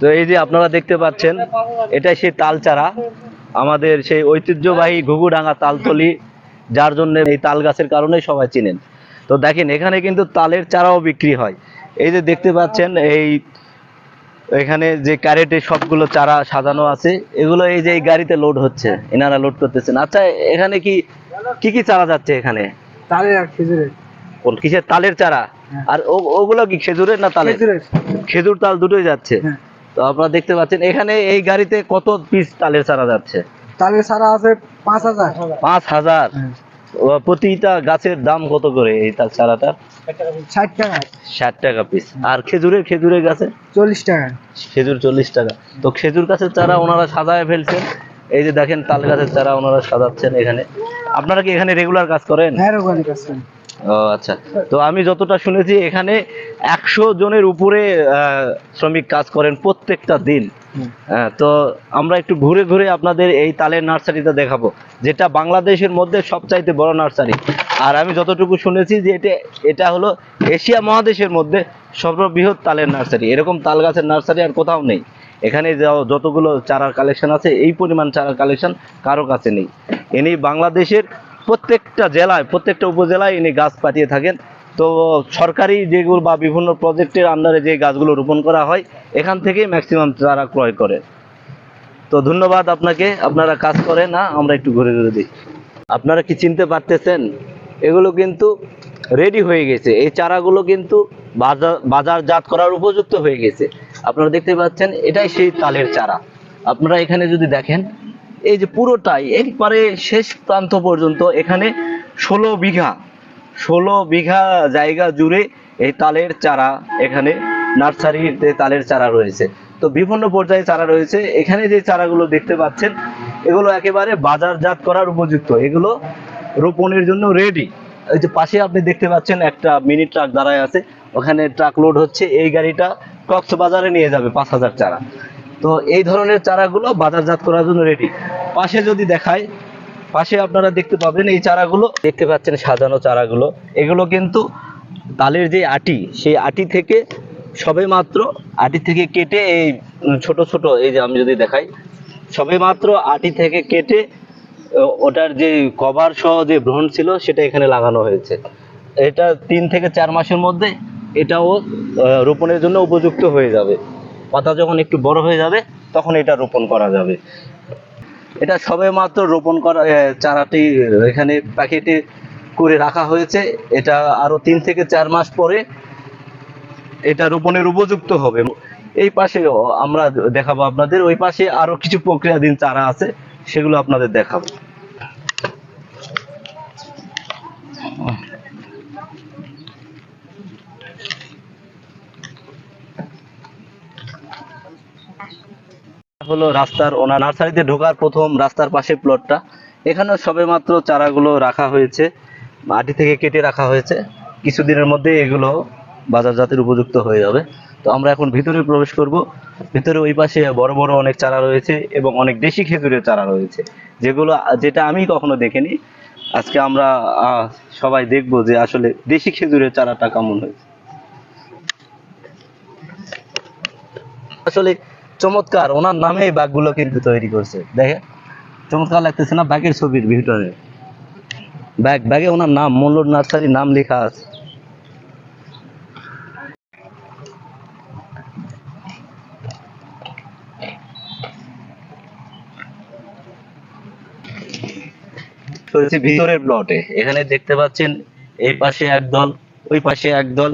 তো এই যে আপনারা দেখতে পাচ্ছেন এটা সেই তাল চারা আমাদের সেই ঐতিহ্যবাহী ঘুঘুডাঙ্গা তালতলি যার জন্য এই তাল গাছের কারণে সবাই চিনেন। তো দেখেন এখানে কিন্তু তালের চারাও বিক্রি হয়। এই যে দেখতে পাচ্ছেন এই এখানে যে ক্যারেটে সবগুলো চারা সাজানো আছে এগুলো এই যে এই গাড়িতে লোড হচ্ছে এনারা লোড করতেছেন। আচ্ছা এখানে কি কি কি চারা যাচ্ছে এখানে? তালের আর খেজুরের। কোন কিসের? তালের চারা? হ্যাঁ। আর ওগুলো কি খেজুরের না তালের? খেজুর তাল দুটোই যাচ্ছে। হ্যাঁ। তো আপনারা দেখতে পাচ্ছেন এখানে এই গাড়িতে কত পিস তালের চারা যাচ্ছে? তালের সারা আছে পাঁচ হাজার। পাঁচ হাজার? হ্যাঁ। প্রতিটা গাছের দাম কত করে এই তাল চারাটা ষাট টাকা। ষাট টাকা পিস আর খেজুরের খেজুরের গাছে? চল্লিশ টাকা। খেজুর চল্লিশ টাকা। তো খেজুর গাছের চারা ওনারা সাজায় ফেলছেন। এই যে দেখেন তাল গাছের চারা ওনারা সাজাচ্ছেন এখানে। আপনারা কি এখানে রেগুলার কাজ করেন? হ্যাঁ রোগানি কাছে ও আচ্ছা। তো আমি যতটা শুনেছি এখানে একশো জনের উপরে শ্রমিক কাজ করেন প্রত্যেকটা দিন। হ্যাঁ, তো আমরা একটু ঘুরে ঘুরে আপনাদের এই তালের নার্সারিটা দেখাবো যেটা বাংলাদেশের মধ্যে সবচাইতে বড় নার্সারি। আর আমি যতটুকু শুনেছি যে এটা এটা হলো এশিয়া মহাদেশের মধ্যে সর্ববৃহৎ তালের নার্সারি। এরকম তাল গাছের নার্সারি আর কোথাও নেই। এখানে যতগুলো চারার কালেকশন আছে এই পরিমাণ চারার কালেকশন কারও কাছে নেই। ইনি বাংলাদেশের প্রত্যেকটা জেলায়, প্রত্যেকটা উপজেলায় ইনি গাছ পাঠিয়ে থাকেন। তো সরকারি যেগুলো বা বিভিন্ন প্রজেক্টের আন্ডারে যে গাছগুলো রোপণ করা হয়, এখান থেকেই ম্যাক্সিমাম তারা ক্রয় করে। তো ধন্যবাদ আপনাকে, আপনারা কাজ করে না, আমরা একটু ঘুরে ঘুরে দিই আপনারা কি চিনতে পারতেছেন? এগুলো কিন্তু রেডি হয়ে গেছে। এই চারাগুলো কিন্তু বাজার, বাজারজাত করার উপযুক্ত হয়ে গেছে। আপনারা দেখতে পাচ্ছেন, এটাই সেই তালের চারা। আপনারা এখানে যদি দেখেন এই যে পুরোটাই একবারে শেষ প্রান্ত পর্যন্ত এখানে ষোলো বিঘা ষোলো বিঘা জায়গা জুড়ে এই তালের চারা এখানে, নার্সারিতে তালের চারা রয়েছে। তো বিভিন্ন পর্যায়ে চারা রয়েছে। এখানে যে চারাগুলো দেখতে পাচ্ছেন, এগুলো একেবারে বাজারজাত করার উপযুক্ত। এগুলো রোপণের জন্য রেডি ওই যে পাশে আপনি দেখতে পাচ্ছেন একটা মিনি ট্রাক দাঁড়ায় আছে। ওখানে ট্রাক লোড হচ্ছে। এই গাড়িটা কক্সবাজারে নিয়ে যাবে পাঁচ হাজার চারা। তো এই ধরনের চারাগুলো বাজারজাত করার জন্য রেডি পাশে যদি দেখায় পাশে আপনারা দেখতে পাবেন এই চারাগুলো। দেখতে পাচ্ছেন সাজানো চারাগুলো। এগুলো কিন্তু তালের যে আটি, সেই আটি থেকে সবে মাত্র আটি থেকে কেটে এই ছোট ছোট, এই যে আমি যদি দেখাই সবে মাত্র আটি থেকে কেটে ওটার যে কভার সহ যে ব্রহণ ছিল, সেটা এখানে লাগানো হয়েছে। এটা তিন থেকে চার মাসের মধ্যে এটাও রোপণের জন্য উপযুক্ত হয়ে যাবে। পাতা যখন একটু বড় হয়ে যাবে, তখন এটা রোপণ করা যাবে। এটা সবে মাত্র রোপণ করা চারাটি এখানে প্যাকেটে করে রাখা হয়েছে। এটা আরও তিন থেকে চার মাস পরে এটা রোপণের উপযুক্ত হবে। এই পাশে আমরা দেখাবো আপনাদের। ওই পাশে আরও কিছু প্রক্রিয়াধীন চারা আছে, সেগুলো আপনাদের দেখাবো। হলো রাস্তার ওনার নার্সারিতে ঢোকার প্রথম রাস্তার পাশে প্লটটা। এখানেও সবেমাত্র চারাগুলো রাখা হয়েছে, মাটি থেকে কেটে রাখা হয়েছে। কিছুদিনের মধ্যে এগুলো বাজারজাতের উপযুক্ত হয়ে যাবে। তো আমরা এখন ভিতরে প্রবেশ করব। ভিতরে ওই পাশে বড় বড় অনেক চারা রয়েছে এবং অনেক দেশি খেজুরের চারা রয়েছে। যেগুলো, যেটা আমি কখনো দেখিনি। আজকে আমরা সবাই দেখব যে আসলে দেশি খেজুরের চারাটা কেমন হয়েছে। আসলে চমৎকার, ওনার নামে এই বাঘগুলো কিন্তু তৈরি করছে। দেখে চমৎকার লাগতেছে না ব্যাগের ছবির ভিতরে? ব্যাগ ব্যাগে ওনার নাম, মল্লুর নার্সারি নাম লেখা আছে। ভিতরের প্লটে এখানে দেখতে পাচ্ছেন, এই পাশে এক দল, ওই পাশে এক দল,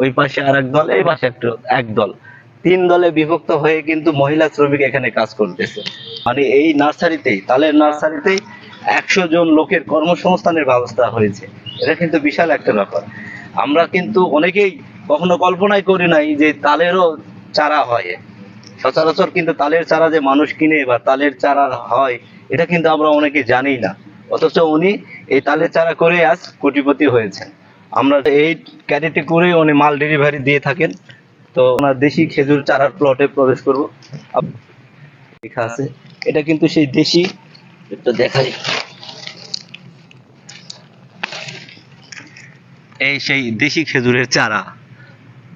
ওই পাশে আর এক দল, এই পাশে একটু এক দল। তিন দলে বিভক্ত হয়ে কিন্তু মহিলা শ্রমিক এখানে কাজ করতেছে। মানে এই নার্সারিতেই, তালের নার্সারিতেই একশো জন লোকের কর্মসংস্থানের ব্যবস্থা হয়েছে। এটা কিন্তু বিশাল একটা ব্যাপার। আমরা কিন্তু অনেকেই কখনো কল্পনাই করি নাই যে তালেরও চারা হয়। সচরাচর কিন্তু তালের চারা যে মানুষ কিনে বা তালের চারা হয়, এটা কিন্তু আমরা অনেকে জানি না। অথচ উনি এই তালের চারা করে আজ কোটিপতি হয়েছেন। আমরা এই ক্যারেটে করে উনি মাল ডেলিভারি দিয়ে থাকেন। তো ওনার দেশি খেজুর চারার প্লটে প্রবেশ করব। লেখা আছে। এটা কিন্তু সেই দেশি। একটু দেখাই। এই সেই দেশি খেজুরের চারা।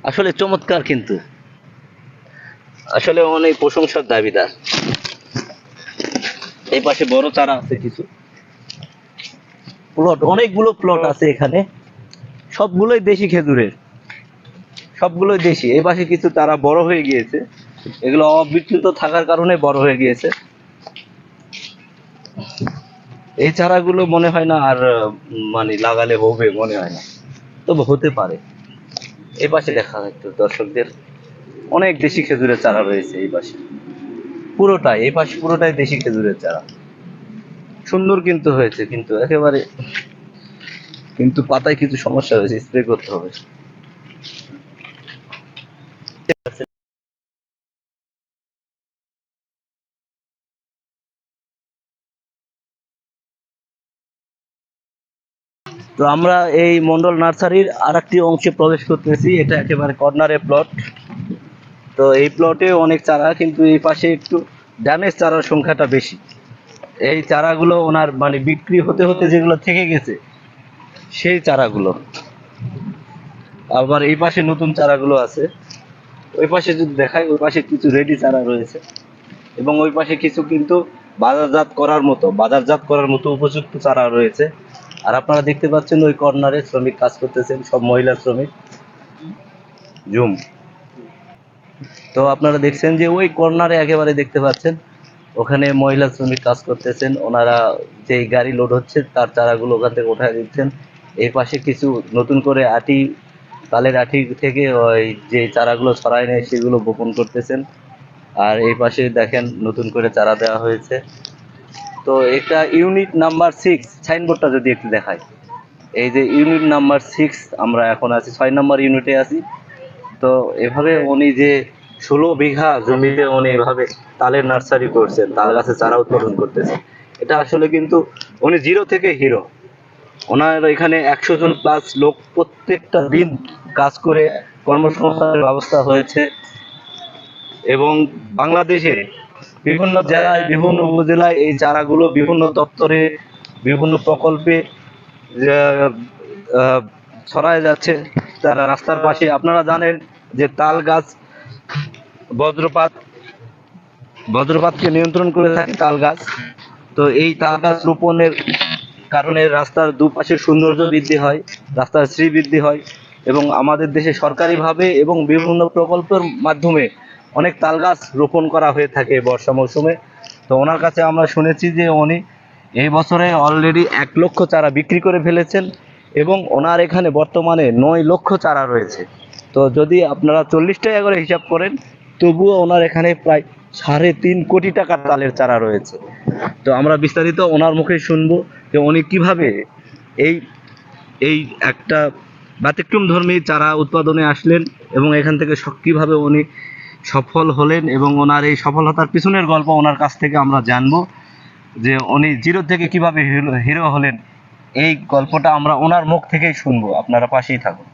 আসলে চমৎকার কিন্তু। আসলে অনেক প্রশংসার দাবিদার। এই পাশে বড় চারা আছে কিছু। প্লট অনেকগুলো প্লট আছে এখানে। সবগুলোই দেশি খেজুরের। সবগুলোই দেশি। এই পাশে কিছু তারা বড় হয়ে গিয়েছে। এগুলো অবিকৃত থাকার কারণে বড় হয়ে গিয়েছে। এই চারাগুলো মনে হয় না আর মানে লাগালে হবে মনে হয় না। তবে হতে পারে। এই পাশে দেখা একটু দর্শকদের। অনেক দেশি খেজুরের চারা রয়েছে এই পাশে। পুরোটাই, এই পাশে পুরোটাই দেশি খেজুরের চারা। সুন্দর কিন্তু হয়েছে, কিন্তু একেবারে কিন্তু পাতায় কিছু সমস্যা হয়েছে স্প্রে করতে হবে। তো আমরা এই মন্ডল নার্সারির আর একটি অংশে প্রবেশ করতেছি, এটা একেবারে কর্নারে প্লট তো এই প্লটে অনেক চারা, কিন্তু এই পাশে একটু ড্যামেজ চারার সংখ্যাটা বেশি। এই চারাগুলো ওনার মানে বিক্রি হতে হতে যেগুলো থেকে গেছে, সেই চারাগুলো। আবার এই পাশে নতুন চারাগুলো আছে। ওই পাশে যদি দেখায় ওই পাশে কিছু রেডি চারা রয়েছে। এবং ওই পাশে কিছু কিন্তু বাজারজাত করার মতো, বাজারজাত করার মতো উপযুক্ত চারা রয়েছে। আর আপনারা দেখতে পাচ্ছেন ওই কর্নারে শ্রমিক কাজ করতেছেন, সব মহিলা শ্রমিক। জুম তো আপনারা দেখছেন যে ওই কর্নারে একেবারে দেখতে পাচ্ছেন, ওখানে মহিলা শ্রমিক কাজ করতেছেন, ওনারা যেই গাড়ি লোড হচ্ছে, তার চারাগুলো ওখান থেকে উঠায় দিচ্ছেন। এই পাশে কিছু নতুন করে আটি, তালের আটি থেকে ওই যে চারাগুলো ছড়ায় নেয়, সেগুলো বপন করতেছেন। আর এই পাশে দেখেন নতুন করে চারা দেওয়া হয়েছে। তো এটা ইউনিট নাম্বার সিক্স সাইনবোর্ডটা যদি একটু দেখাই। এই যে ইউনিট নাম্বার সিক্স আমরা এখন আছি, ছয় নম্বর ইউনিটে আছি। তো এভাবে উনি যে ষোলো বিঘা জমিতে উনি এভাবে তালের নার্সারি করছেন, তাল গাছে চারা উৎপাদন করতেছেন এটা আসলে কিন্তু উনি জিরো থেকে হিরো ওনার এখানে একশো জন প্লাস লোক প্রত্যেকটা দিন কাজ করে কর্মসংস্থানের ব্যবস্থা হয়েছে। এবং বাংলাদেশে বিভিন্ন জেলায়, বিভিন্ন উপজেলায় এই চারাগুলো বিভিন্ন দপ্তরে, বিভিন্ন প্রকল্পে ছড়ায় যাচ্ছে। তারা রাস্তার পাশে, আপনারা জানেন যে তাল গাছ বজ্রপাত, বজ্রপাতকে নিয়ন্ত্রণ করে থাকে তাল গাছ। তো এই তাল গাছ রোপণের কারণে রাস্তার দুপাশে সৌন্দর্য বৃদ্ধি হয়, রাস্তার শ্রী বৃদ্ধি হয় এবং আমাদের দেশে সরকারিভাবে এবং বিভিন্ন প্রকল্পের মাধ্যমে অনেক তাল গাছ রোপণ করা হয়ে থাকে বর্ষা মৌসুমে। তো ওনার কাছে আমরা শুনেছি যে উনি এই বছরে অলরেডি এক লক্ষ চারা বিক্রি করে ফেলেছেন এবং ওনার এখানে বর্তমানে নয় লক্ষ চারা রয়েছে। তো যদি আপনারা চল্লিশ টাকা করে হিসাব করেন, তবুও ওনার এখানে প্রায় সাড়ে তিন কোটি টাকার তালের চারা রয়েছে। তো আমরা বিস্তারিত ওনার মুখে শুনব যে উনি কীভাবে এই এই একটা ব্যতিক্রম ধর্মী চারা উৎপাদনে আসলেন এবং এখান থেকে কীভাবে উনি সফল হলেন এবং ওনার এই সফলতার পিছনের গল্প ওনার কাছ থেকে আমরা জানব যে উনি জিরো থেকে কীভাবে হিরো হলেন। এই গল্পটা আমরা ওনার মুখ থেকেই শুনব। আপনারা পাশেই থাকুন।